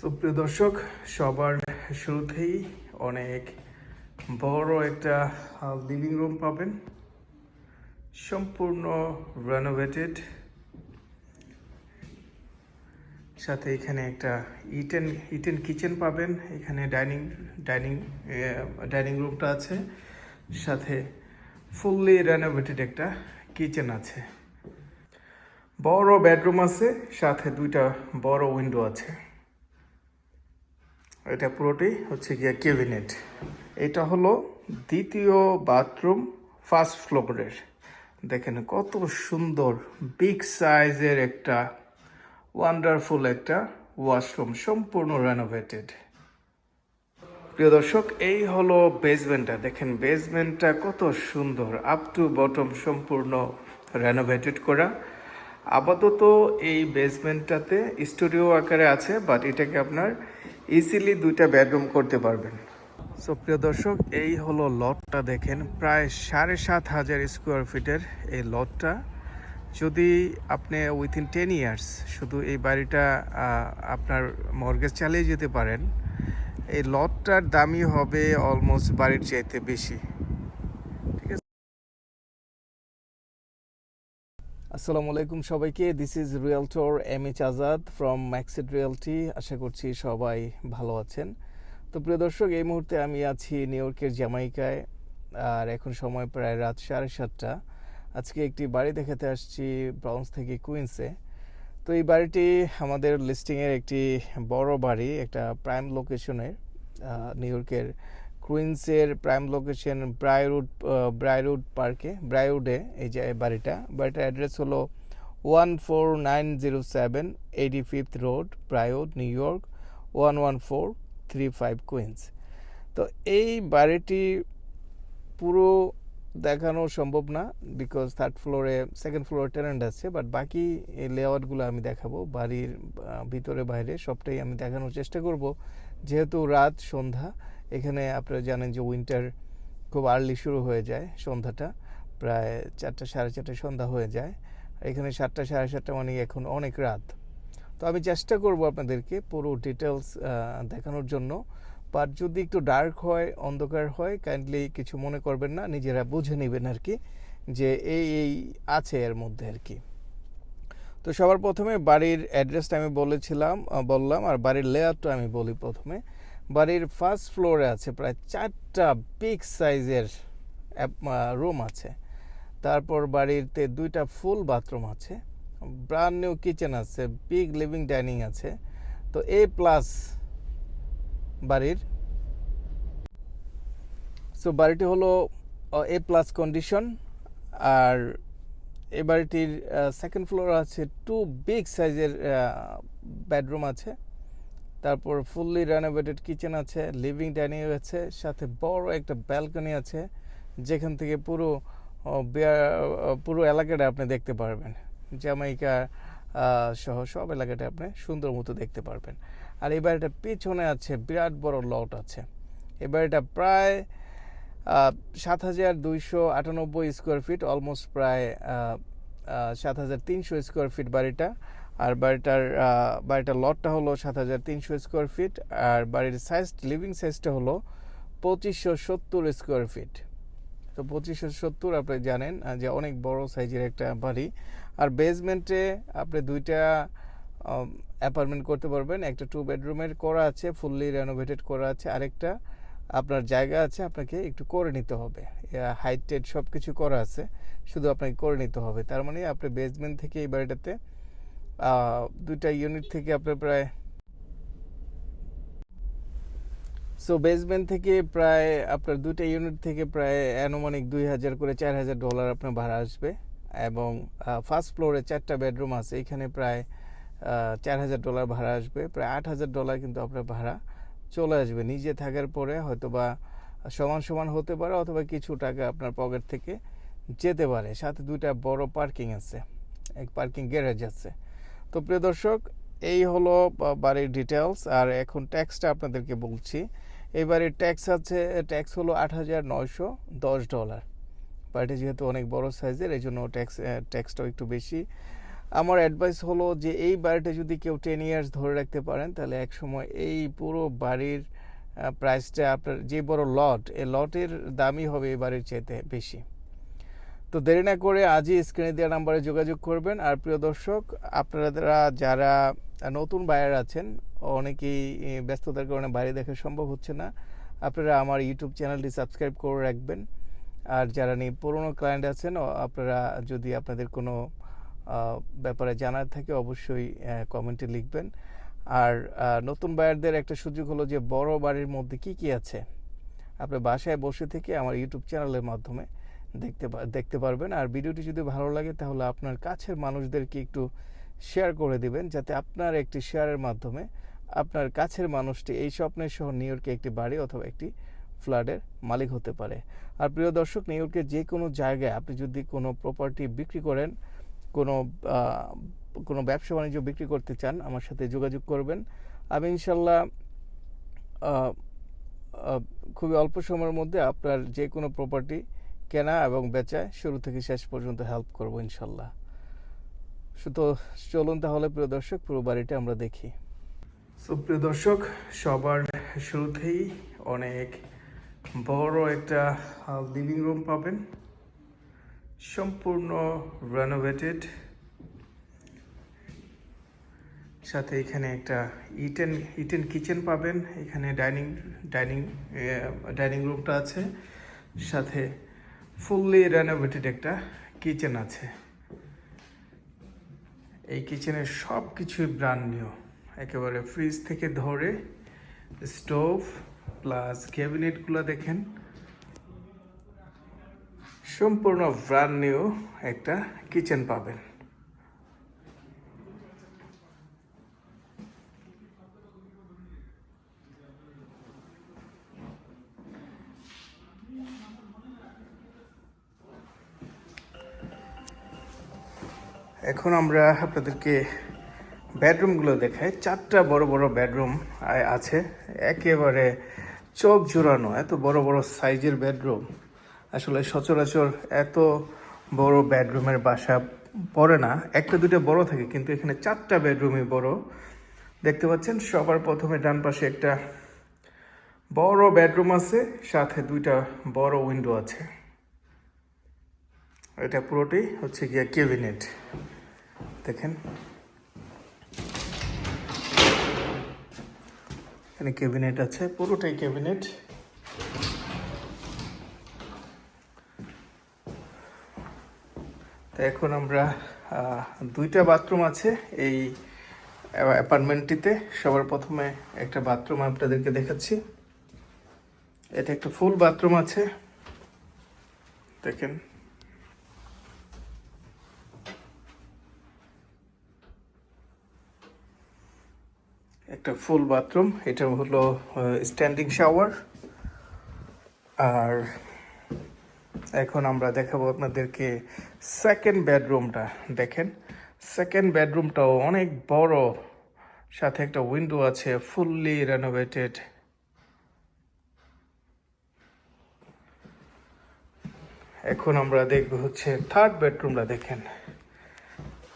সুপ্রিয় দর্শক, সবার শুরুতেই অনেক বড় একটা লিভিং রুম পাবেন। সম্পূর্ণ রেনোভেটেড সাথে এখানে একটা ইটেন ইটেন কিচেন পাবেন। এখানে ডাইনিং ডাইনিং ডাইনিং রুমটা আছে। সাথে ফুললি রেনোভেটেড একটা কিচেন আছে। বড় বেডরুম আছে, সাথে দুইটা বড় উইন্ডো আছে। এটা পুরোটি হচ্ছে গিয়া কেবিনেট এটা হলো দ্বিতীয় বাথরুম ফার্স্ট ফ্লোরের। দেখেন কত সুন্দর, বিগ সাইজের একটা ওয়ান্ডারফুল একটা ওয়াশরুম সম্পূর্ণ রেনোভেটেড প্রিয় দর্শক, এই হলো বেসমেন্টটা দেখেন বেসমেন্টটা কত সুন্দর আপ টু বটম সম্পূর্ণ রেনোভেটেড করা। আপাতত এই বেসমেন্টটাতে স্টুডিও আকারে আছে বাট এটাকে আপনার ইজিলি দুইটা বেডরুম করতে পারবেন। সো প্রিয় দর্শক, এই হলো লটটা দেখেন। প্রায় সাড়ে সাত হাজার স্কোয়ার ফিটের এই লটটা। যদি আপনি উইথিন টেন ইয়ার্স শুধু এই বাড়িটা আপনার মর্গেজ চালিয়ে যেতে পারেন, এই লটটার দামই হবে অলমোস্ট বাড়ির চাইতে বেশি। আসসালামু আলাইকুম সবাইকে। This is realtor M H Azad from Maxid realty আশা করছি সবাই ভালো আছেন। তো প্রিয় দর্শক, এই মুহূর্তে আমি আছি নিউ ইয়র্কের জ্যামাইকায় আর এখন সময় প্রায় রাত সাড়ে সাতটা। আজকে একটি বাড়ি দেখাতে আসছি ব্রাউন্স থেকে কুইন্সে তো এই বাড়িটি আমাদের লিস্টিংয়ের একটি বড় বাড়ি, একটা প্রাইম লোকেশনের নিউ ইয়র্কের কুইন্সের প্রাইম লোকেশন ব্রাইরুড ব্রাইরুড পার্কে ব্রাইরুডে এই যে বাড়িটা, বাড়িটার অ্যাড্রেস হলো one four nine zero seven eighty fifth road Briarwood New York one one four three five Queens তো এই বাড়িটি পুরো দেখানো সম্ভব না বিকজ থার্ড ফ্লোরে সেকেন্ড ফ্লোরে টেনেন্ট আছে বাট বাকি এই লেআউটগুলো আমি দেখাবো, বাড়ির ভিতরে বাইরে সবটাই আমি দেখানোর চেষ্টা করব, যেহেতু রাত সন্ধ্যা এখানে আপনারা জানেন যে উইন্টার খুব আর্লি শুরু হয়ে যায় সন্ধ্যাটা। প্রায় চারটা, সাড়ে চারটে সন্ধ্যা হয়ে যায়। এখানে সাতটা, সাড়ে সাতটা মানে এখন অনেক রাত। তো আমি চেষ্টা করব আপনাদেরকে পুরো ডিটেলস দেখানোর জন্য। বাট যদি একটু ডার্ক হয়, অন্ধকার হয় কাইন্ডলি কিছু মনে করবেন না, নিজেরা বুঝে নেবেন আর কি, যে এই এই আছে এর মধ্যে আর কি। তো সবার প্রথমে বাড়ির অ্যাড্রেসটা আমি বলেছিলাম বললাম, আর বাড়ির লেয়ারটা আমি বলি প্রথমে। বাড়ির ফার্স্ট ফ্লোরে আছে, প্রায় চারটা বিগ সাইজের রুম আছে। তারপর বাড়িতে দুইটা ফুল বাথরুম আছে। ব্রান্ড নিউ কিচেন আছে বিগ লিভিং ডাইনিং আছে। তো এ প্লাস বাড়ির। সো বাড়িটি হলো এ প্লাস কন্ডিশন আর এ বাড়িটির সেকেন্ড ফ্লোর আছে টু বিগ সাইজের বেডরুম আছে। তারপর ফুললি রেনোভেটেড কিচেন আছে লিভিং ডাইনিং আছে, সাথে বড় একটা ব্যালকনি আছে, যেখান থেকে পুরো পুরো এলাকাটা আপনি দেখতে পারবেন। জামাইকা সহ সব এলাকাটা আপনি সুন্দর মতো দেখতে পারবেন। আর এই বাড়িটার পিছনে আছে বিরাট বড় লট আছে। এ বাড়িটা প্রায় সাত হাজার দুইশো আটানব্বই স্কোয়ার ফিট অলমোস্ট প্রায় সাত হাজার তিনশো স্কোয়ার ফিট বাড়িটা। আর বাড়িটার বাড়িটার লটটা হলো সাত হাজার তিনশো স্কোয়ার ফিট আর বাড়ির সাইজ লিভিং সাইজটা হলো পঁচিশশো সত্তর স্কোয়ার ফিট তো পঁচিশশো সত্তর আপনি জানেন যে অনেক বড় সাইজের একটা বাড়ি। আর বেসমেন্টে আপনি দুইটা অ্যাপার্টমেন্ট করতে পারবেন। একটা টু বেডরুমের করা আছে ফুললি রেনোভেটেড করা আছে। আরেকটা আপনার জায়গা আছে, আপনাকে একটু করে নিতে হবে। হাইট টেড সব কিছু করা আছে, শুধু আপনাকে করে নিতে হবে। তার মানে আপনি বেসমেন্ট থেকে এই বাড়িটাতে দুইটা ইউনিট থেকে আপনার প্রায় সো বেসমেন্ট থেকে প্রায় আপনার দুইটা ইউনিট থেকে প্রায় আনুমানিক দুই হাজার করে চার হাজার ডলার আপনার ভাড়া আসবে। এবং ফার্স্ট ফ্লোরে চারটা বেডরুম আছে, এখানে প্রায় চার হাজার ডলার ভাড়া আসবে। প্রায় আট হাজার ডলার কিন্তু আপনার ভাড়া চলে আসবে। নিজে থাকার পরে হয়তো বা সমান সমান হতে পারে অথবা কিছু টাকা আপনার পকেট থেকে যেতে পারে। সাথে দুইটা বড় পার্কিং আছে। এক পার্কিং গ্যারেজ আছে। তো প্রিয় দর্শক, এই হলো বাড়ির ডিটেলস আর এখন ট্যাক্সটা আপনাদেরকে বলছি। এই বাড়ির ট্যাক্স আছে ট্যাক্স হলো আট হাজার নয়শো দশ ডলার বাড়িটি যেহেতু অনেক বড় সাইজের এই জন্য ট্যাক্স ট্যাক্সটাও একটু বেশি। আমার অ্যাডভাইস হলো যে, এই বাড়িটা যদি কেউ টেন ইয়ার্স ধরে রাখতে পারেন, তাহলে এক সময় এই পুরো বাড়ির প্রাইসটা আপনার, যে বড় লট এই লটের দামই হবে এই বাড়ির চাইতে বেশি। তো দেরি না করে আজই স্ক্রিনে দেওয়া নাম্বারে যোগাযোগ করবেন। আর প্রিয় দর্শক, আপনারা যারা নতুন বায়ার আছেন, অনেকেই ব্যস্ততার কারণে বাইরে দেখা সম্ভব হচ্ছে না, আপনারা আমার ইউটিউব চ্যানেলটি সাবস্ক্রাইব করে রাখবেন। আর যারা নিয়ে পুরনো ক্লায়েন্ট আছেন আপনারা যদি আপনাদের কোনো ব্যাপারে জানার থাকে, অবশ্যই কমেন্টে লিখবেন। আর নতুন বায়ারদের একটা সুযোগ হলো যে, বড় বাড়ির মধ্যে কি কি আছে? আপনি বাসায় বসে থেকে আমার ইউটিউব চ্যানেলের মাধ্যমে দেখতে দেখতে পারবেন। আর ভিডিওটি যদি ভালো লাগে, তাহলে আপনার কাছের মানুষদেরকে একটু শেয়ার করে দিবেন, যাতে আপনার একটি শেয়ারের মাধ্যমে আপনার কাছের মানুষটি এই স্বপ্নের সহ নিউ ইয়র্কে একটি বাড়ি অথবা একটি ফ্ল্যাটের মালিক হতে পারে। আর প্রিয় দর্শক নিউ ইয়র্কের যে কোনো জায়গায় আপনি যদি কোনো প্রপার্টি বিক্রি করেন, কোনো কোনো ব্যবসা বাণিজ্য বিক্রি করতে চান, আমার সাথে যোগাযোগ করবেন। আমি ইনশাল্লাহ খুবই অল্প সময়ের মধ্যে আপনার যে কোনো প্রপার্টি কেনা এবং বেচায়, শুরু থেকে শেষ পর্যন্ত হেল্প করব ইনশাল্লাহ। তো চলুন তাহলে প্রিয় দর্শক, পুরো বাড়িটা আমরা দেখি। সো প্রিয় দর্শক, সবার শুরুতেই অনেক বড় একটা লিভিং রুম পাবেন। সম্পূর্ণ রেনোভেটেড সাথে এখানে একটা ইটেন ইটেন কিচেন পাবেন। এখানে ডাইনিং ডাইনিং ডাইনিং রুমটা আছে। সাথে ফুললি রেনোভেটেড একটা কিচেন আছে। এই কিচেনের সব কিছুই ব্রান্ড নিউ একেবারে ফ্রিজ থেকে ধরে স্টোভ প্লাস ক্যাবিনেটগুলো দেখেন। সম্পূর্ণ ব্রান্ড নিউ একটা কিচেন পাবেন। এখন আমরা আপনাদেরকে বেডরুমগুলো দেখাই। চারটা বড় বড় বেডরুম আছে। একেবারে চোখ জোড়ানো, এত বড় বড় সাইজের বেডরুম। আসলে সচরাচর এত বড় বেডরুমের বাসা পড়ে না। একটা, দুটো বড় থাকে, কিন্তু এখানে চারটা বেডরুমই বড়। দেখতে পাচ্ছেন, সবার প্রথমে ডান পাশে একটা বড় বেডরুম আছে, সাথে দুইটা বড় উইন্ডো আছে। এটা পুরোটাই হচ্ছে গিয়া কেবিনেট দেখেন। এখানে ক্যাবিনেট আছে, পুরোটাই ক্যাবিনেট তো এখন আমরা দুইটা বাথরুম আছে এই অ্যাপার্টমেন্টটিতে সবার প্রথমে একটা বাথরুম আপনাদেরকে দেখাচ্ছি। এটা একটা ফুল বাথরুম আছে। দেখেন। একটা ফুল বাথরুম, এটা হলো স্ট্যান্ডিং শাওয়ার আর এখন আমরা দেখাবো আপনাদেরকে সেকেন্ড বেডরুমটা দেখেন। সেকেন্ড বেডরুমটাও অনেক বড়, সাথে একটা উইন্ডো আছে ফুললি রেনোভেটেড এখন আমরা দেখব হচ্ছে থার্ড বেডরুমটা দেখেন।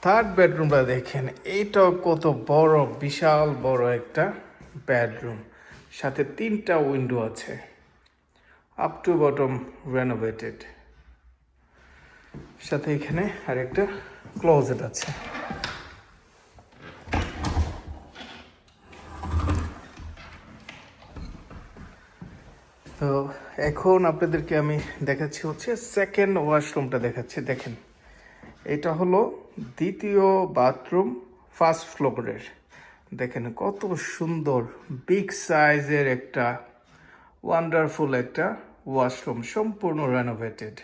থার্ড বেডরুমটা দেখেন এইটাও কত বড়, বিশাল বড় একটা বেডরুম সাথে তিনটা উইন্ডো আছে আপ টু বটম রেনোভেটেড সাথে এখানে আরেকটা ক্লোজেট আছে। তো এখন আপনাদেরকে আমি দেখাচ্ছি হচ্ছে সেকেন্ড ওয়াশরুমটা দেখাচ্ছি, দেখেন। এটা হলো দ্বিতীয় বাথরুম ফার্স্ট ফ্লোরের। দেখেন কত সুন্দর, বিগ সাইজের একটা ওয়ান্ডারফুল একটা ওয়াশরুম সম্পূর্ণ রেনোভেটেড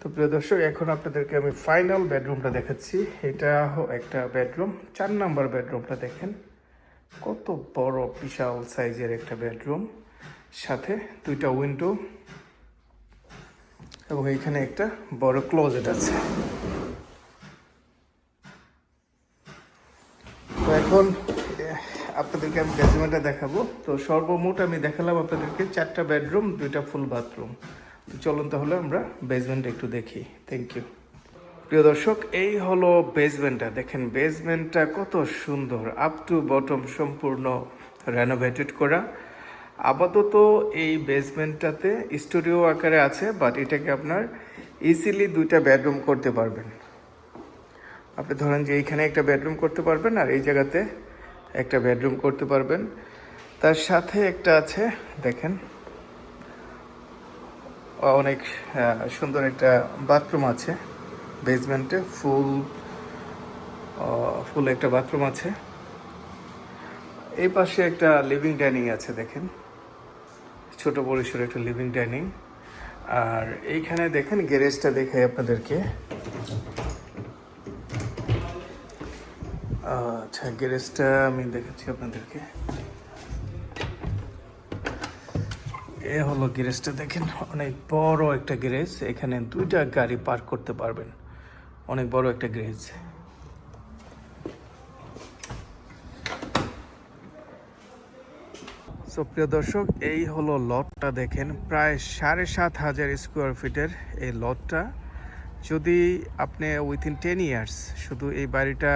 তো প্রিয় দর্শক, এখন আপনাদেরকে আমি ফাইনাল বেডরুমটা দেখাচ্ছি। এটা একটা বেডরুম চার নাম্বার বেডরুমটা দেখেন। কত বড়, বিশাল সাইজের একটা বেডরুম সাথে দুইটা উইন্ডো এবং এখানে একটা বড় ক্লোজেট আছে। তো এখন আপনাদেরকে আমি বেসমেন্টটা দেখাবো। তো সর্বমোট আমি দেখালাম আপনাদেরকে চারটা বেডরুম দুইটা ফুল বাথরুম তো চলুন তাহলে আমরা বেসমেন্টটা একটু দেখি। থ্যাংক ইউ প্রিয় দর্শক, এই হলো বেসমেন্টটা দেখেন বেসমেন্টটা কত সুন্দর আপ টু বটম সম্পূর্ণ রেনোভেটেড করা। আপাতত এই বেসমেন্টটাতে স্টুডিও আকারে আছে বাট এটাকে আপনার ইজিলি দুইটা বেডরুম করতে পারবেন। আপনি ধরেন যে এইখানে একটা বেডরুম করতে পারবেন আর এই জায়গাতে একটা বেডরুম করতে পারবেন। তার সাথে একটা আছে, দেখেন, অনেক সুন্দর একটা বাথরুম আছে বেসমেন্টে ফুল ফুল একটা বাথরুম আছে। এই পাশে একটা লিভিং ডাইনিং আছে, দেখেন। ছোট পরিসরে একটা লিভিং ডাইনিং আর এইখানে দেখেন গ্যারেজটা দেখাই আপনাদেরকে। আচ্ছা গ্যারেজটা আমি দেখাচ্ছি আপনাদেরকে। এ হলো গ্যারেজটা দেখেন অনেক বড় একটা গ্যারেজ এখানে দুইটা গাড়ি পার্ক করতে পারবেন। অনেক বড় একটা গ্যারেজ সো প্রিয় দর্শক, এই হলো লটটা দেখেন। প্রায় সাড়ে সাত হাজার স্কোয়ার ফিটের এই লটটা। যদি আপনি উইথিন টেন ইয়ার্স শুধু এই বাড়িটা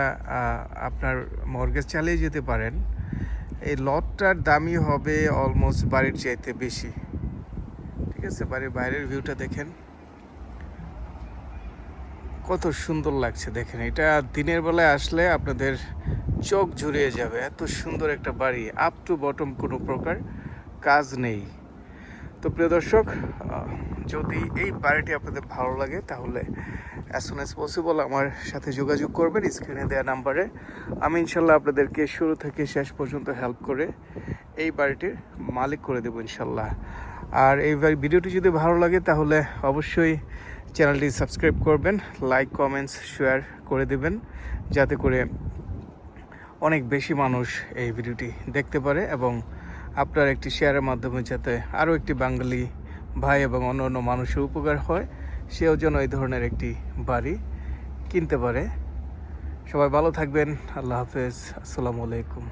আপনার মর্গেজ চালিয়ে যেতে পারেন, এই লটটার দামই হবে অলমোস্ট বাড়ির চাইতে বেশি। ঠিক আছে, বাড়ির বাইরের ভিউটা দেখেন। কত সুন্দর লাগছে দেখেন। এটা দিনের বেলায় আসলে আপনাদের চোখ ঝুরিয়ে যাবে, এত সুন্দর একটা বাড়ি আপ টু বটম কোনো প্রকার কাজ নেই। তো প্রিয় দর্শক যদি এই বাড়িটি আপনাদের ভালো লাগে, তাহলে অ্যাজ সুন অ্যাজ পসিবল আমার সাথে যোগাযোগ করবেন স্ক্রিনে দেওয়া নাম্বারে। আমি ইনশাল্লাহ আপনাদেরকে শুরু থেকে শেষ পর্যন্ত হেল্প করে এই বাড়িটির মালিক করে দেবো ইনশাল্লাহ। আর এই ভিডিওটি যদি ভালো লাগে, তাহলে অবশ্যই চ্যানেলটি সাবস্ক্রাইব করবেন লাইক কমেন্টস শেয়ার করে দেবেন, যাতে করে অনেক বেশি মানুষ এই ভিডিওটি দেখতে পারে এবং আপনার একটি শেয়ারের মাধ্যমে যাতে আরও একটি বাঙালি ভাই এবং অন্য অন্য মানুষের উপকার হয়, সেও যেন এই ধরনের একটি বাড়ি কিনতে পারে। সবাই ভালো থাকবেন। আল্লাহ হাফেজ। আসসালামু আলাইকুম।